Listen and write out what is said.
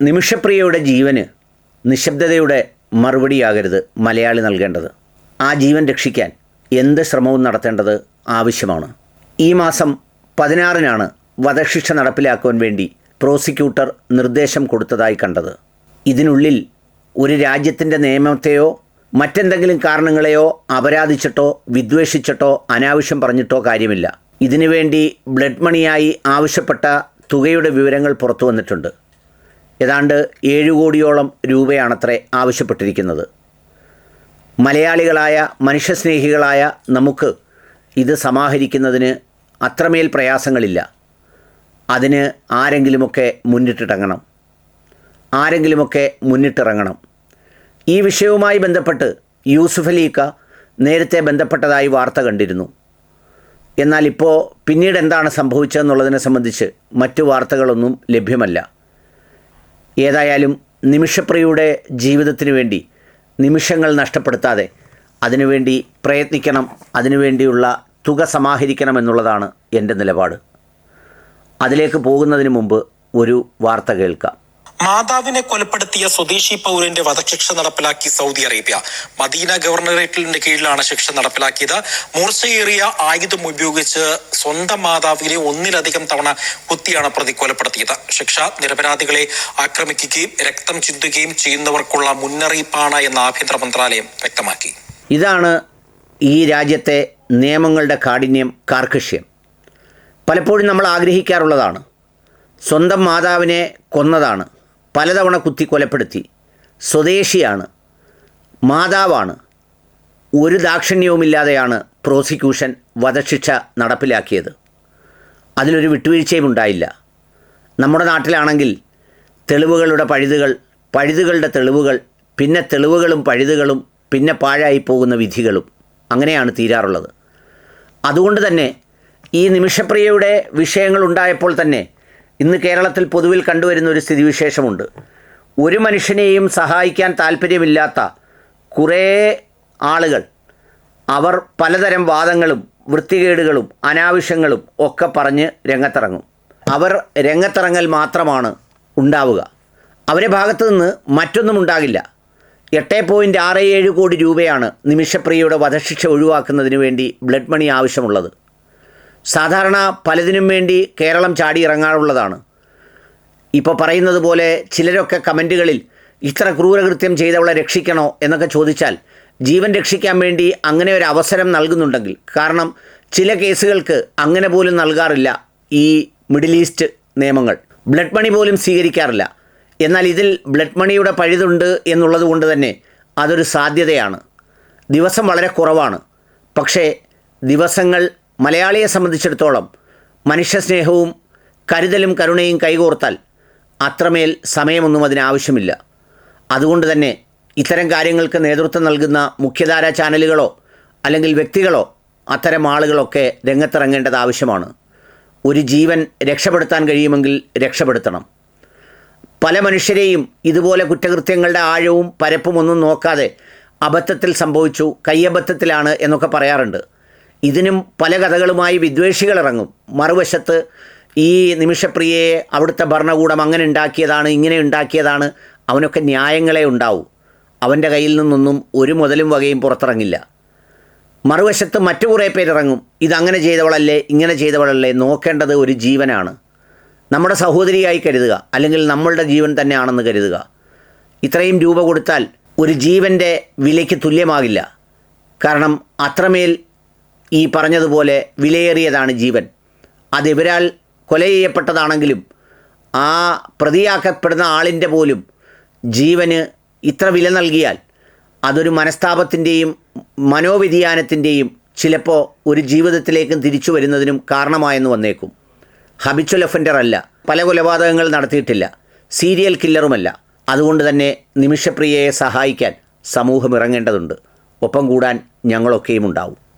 നിമിഷപ്രിയയുടെ ജീവന് നിശബ്ദതയുടെ മറുപടിയാകരുത് മലയാളി നൽകേണ്ടത്. ആ ജീവൻ രക്ഷിക്കാൻ എന്ത് ശ്രമവും നടത്തേണ്ടത് ആവശ്യമാണ്. ഈ മാസം പതിനാറിനാണ് വധശിക്ഷ നടപ്പിലാക്കുവാൻ വേണ്ടി പ്രോസിക്യൂട്ടർ നിർദ്ദേശം കൊടുത്തതായി കണ്ടത്. ഇതിനുള്ളിൽ ഒരു രാജ്യത്തിന്റെ നിയമത്തെയോ മറ്റെന്തെങ്കിലും കാരണങ്ങളെയോ അപരാധിച്ചിട്ടോ വിദ്വേഷിച്ചിട്ടോ അനാവശ്യം പറഞ്ഞിട്ടോ കാര്യമില്ല. ഇതിനുവേണ്ടി ബ്ലഡ് മണിയായി ആവശ്യപ്പെട്ട തുകയുടെ വിവരങ്ങൾ പുറത്തു വന്നിട്ടുണ്ട്. ഏതാണ്ട് ഏഴ് കോടിയോളം രൂപയാണത്രേ ആവശ്യപ്പെട്ടിരിക്കുന്നത്. മലയാളികളായ മനുഷ്യസ്നേഹികളായ നമുക്ക് ഇത് സമാഹരിക്കുന്നതിന് അത്രമേൽ പ്രയാസങ്ങളില്ല. അതിന് ആരെങ്കിലുമൊക്കെ മുന്നിട്ടിറങ്ങണം. ആരെങ്കിലുമൊക്കെ മുന്നിട്ടിറങ്ങണം. ഈ വിഷയവുമായി ബന്ധപ്പെട്ട് യൂസുഫ് അലീക്ക നേരത്തെ ബന്ധപ്പെട്ടതായി വാർത്ത കണ്ടിരുന്നു. എന്നാൽ ഇപ്പോൾ പിന്നീട് എന്താണ് സംഭവിച്ചതെന്നുള്ളതിനെ സംബന്ധിച്ച് മറ്റു വാർത്തകളൊന്നും ലഭ്യമല്ല. ഏതായാലും നിമിഷപ്രിയയുടെ ജീവിതത്തിന് വേണ്ടി നിമിഷങ്ങൾ നഷ്ടപ്പെടുത്താതെ അതിനുവേണ്ടി പ്രയത്നിക്കണം അതിനുവേണ്ടിയുള്ള തുക സമാഹരിക്കണം എന്നുള്ളതാണ് എന്റെ നിലപാട്. അതിലേക്ക് പോകുന്നതിന് മുമ്പ് ഒരു വാർത്ത കേൾക്കാം. മാതാവിനെ കൊലപ്പെടുത്തിയ സ്വദേശി പൗരന്റെ വധശിക്ഷ നടപ്പിലാക്കി സൗദി അറേബ്യ. മദീന ഗവർണറേറ്റിന്റെ കീഴിലാണ് ശിക്ഷ നടപ്പിലാക്കിയത്. മൂർച്ചയേറിയ ആയുധം ഉപയോഗിച്ച് സ്വന്തം മാതാവിനെ ഒന്നിലധികം തവണ കുത്തിയാണ് പ്രതി കൊലപ്പെടുത്തിയത്. ശിക്ഷ നിരപരാധികളെ ആക്രമിക്കുകയും രക്തം ചിന്തുകയും ചെയ്യുന്നവർക്കുള്ള മുന്നറിയിപ്പാണ് എന്ന് ആഭ്യന്തര മന്ത്രാലയം വ്യക്തമാക്കി. ഇതാണ് ഈ രാജ്യത്തെ നിയമങ്ങളുടെ കാഠിന്യം കാർക്കശ്യം. പലപ്പോഴും നമ്മൾ ആഗ്രഹിക്കാറുള്ളതാണ്. സ്വന്തം മാതാവിനെ കൊന്നതാണ്. പലതവണ കുത്തി കൊലപ്പെടുത്തി സ്വദേശിയാണ്. മാതാവാണ്. ഒരു ദാക്ഷിണ്യവുമില്ലാതെയാണ് പ്രോസിക്യൂഷൻ വധശിക്ഷ നടപ്പിലാക്കിയത്. അതിലൊരു വിട്ടുവീഴ്ചയും ഉണ്ടായില്ല നമ്മുടെ നാട്ടിലാണെങ്കിൽ തെളിവുകളുടെ പഴുതുകൾ പഴുതുകളുടെ തെളിവുകൾ പിന്നെ തെളിവുകളും പഴുതുകളും പിന്നെ പാഴായി പോകുന്ന വിധികളും അങ്ങനെയാണ് തീരാറുള്ളത്. അതുകൊണ്ട് തന്നെ ഈ നിമിഷപ്രിയയുടെ വിഷയങ്ങൾ ഉണ്ടായപ്പോൾ തന്നെ ഇന്ന് കേരളത്തിൽ പൊതുവിൽ കണ്ടുവരുന്ന ഒരു സ്ഥിതിവിശേഷമുണ്ട്. ഒരു മനുഷ്യനെയും സഹായിക്കാൻ താല്പര്യമില്ലാത്ത കുറേ ആളുകൾ അവർ പലതരം വാദങ്ങളും വൃത്തികേടുകളും അനാവശ്യങ്ങളും ഒക്കെ പറഞ്ഞ് രംഗത്തിറങ്ങും. അവർ രംഗത്തിറങ്ങൽ മാത്രമാണ് ഉണ്ടാവുക. അവരെ ഭാഗത്തു നിന്ന് മറ്റൊന്നും ഉണ്ടാകില്ല. എട്ട് പോയിന്റ് ആറ് ഏഴ് കോടി രൂപയാണ് നിമിഷപ്രിയയുടെ വധശിക്ഷ ഒഴിവാക്കുന്നതിന് വേണ്ടി ബ്ലഡ് മണി ആവശ്യമുള്ളത്. സാധാരണ പലതിനും വേണ്ടി കേരളം ചാടി ഇറങ്ങാറുള്ളതാണ്. ഇപ്പോൾ പറയുന്നത് പോലെ ചിലരൊക്കെ കമന്റുകളിൽ ഇത്ര ക്രൂരകൃത്യം ചെയ്തവളെ രക്ഷിക്കണോ എന്നൊക്കെ ചോദിച്ചാൽ ജീവൻ രക്ഷിക്കാൻ വേണ്ടി അങ്ങനെ ഒരു അവസരം നൽകുന്നുണ്ടെങ്കിൽ കാരണം ചില കേസുകൾക്ക് അങ്ങനെ പോലും നൽകാറില്ല ഈ മിഡിൽ ഈസ്റ്റ് നിയമങ്ങൾ. ബ്ലഡ് മണി പോലും സ്വീകരിക്കാറില്ല. എന്നാൽ ഇതിൽ ബ്ലഡ് മണിയുടെ പഴുതുണ്ട് എന്നുള്ളത് കൊണ്ട് തന്നെ അതൊരു സാധ്യതയാണ്. ദിവസം വളരെ കുറവാണ്. പക്ഷേ ദിവസങ്ങൾ മലയാളിയെ സംബന്ധിച്ചിടത്തോളം മനുഷ്യസ്നേഹവും കരുതലും കരുണയും കൈകോർത്താൽ അത്രമേൽ സമയമൊന്നും അതിനാവശ്യമില്ല. അതുകൊണ്ട് തന്നെ ഇത്തരം കാര്യങ്ങൾക്ക് നേതൃത്വം നൽകുന്ന മുഖ്യധാരാ ചാനലുകളോ അല്ലെങ്കിൽ വ്യക്തികളോ അത്തരം ആളുകളൊക്കെ രംഗത്തിറങ്ങേണ്ടത് ആവശ്യമാണ്. ഒരു ജീവൻ രക്ഷപ്പെടുത്താൻ കഴിയുമെങ്കിൽ രക്ഷപ്പെടുത്തണം. പല മനുഷ്യരെയും ഇതുപോലെ കുറ്റകൃത്യങ്ങളുടെ ആഴവും പരപ്പും ഒന്നും നോക്കാതെ അബദ്ധത്തിൽ സംഭവിച്ചു കയ്യബദ്ധത്തിലാണ് എന്നൊക്കെ പറയാറുണ്ട്. ഇതിനും പല കഥകളുമായി വിദ്വേഷികൾ ഇറങ്ങും മറുവശത്ത് ഈ നിമിഷപ്രിയയെ അവിടുത്തെ ഭരണകൂടം അങ്ങനെ ഉണ്ടാക്കിയതാണ് ഇങ്ങനെ ഉണ്ടാക്കിയതാണ് അവനൊക്കെ ന്യായങ്ങളെ ഉണ്ടാവൂ. അവന്റെ കയ്യിൽ നിന്നൊന്നും ഒരു മുതലും വകയും പുറത്തിറങ്ങില്ല. മറുവശത്ത് മറ്റു കുറേ പേരിറങ്ങും. ഇതങ്ങനെ ചെയ്തവളല്ലേ ഇങ്ങനെ ചെയ്തവളല്ലേ നോക്കേണ്ടത് ഒരു ജീവനാണ്. നമ്മുടെ സഹോദരിയായി കരുതുക അല്ലെങ്കിൽ നമ്മളുടെ ജീവൻ തന്നെയാണെന്ന് കരുതുക. ഇത്രയും രൂപ കൊടുത്താൽ ഒരു ജീവന്റെ വിലയ്ക്ക് തുല്യമാകില്ല. കാരണം അത്രമേൽ ഈ പറഞ്ഞതുപോലെ വിലയേറിയതാണ് ജീവൻ. അതിവരാൽ കൊല ചെയ്യപ്പെട്ടതാണെങ്കിലും ആ പ്രതിയാക്കപ്പെടുന്ന ആളിന്റെ പോലും ജീവന് ഇത്ര വില നൽകിയാൽ അതൊരു മനസ്താപത്തിന്റെയും മനോവ്യതിയാനത്തിന്റെയും ചിലപ്പോൾ ഒരു ജീവിതത്തിലേക്കും തിരിച്ചു വരുന്നതിനും കാരണമായെന്ന് വന്നേക്കും. ഹബിച്വൽ ഒഫൻഡർ അല്ല പല കൊലപാതകങ്ങൾ നടത്തിയിട്ടില്ല സീരിയൽ കില്ലറുമല്ല. അതുകൊണ്ട് തന്നെ നിമിഷപ്രിയയെ സഹായിക്കാൻ സമൂഹം ഇറങ്ങേണ്ടതുണ്ട്. ഒപ്പം കൂടാൻ ഞങ്ങളൊക്കെയും ഉണ്ടാവും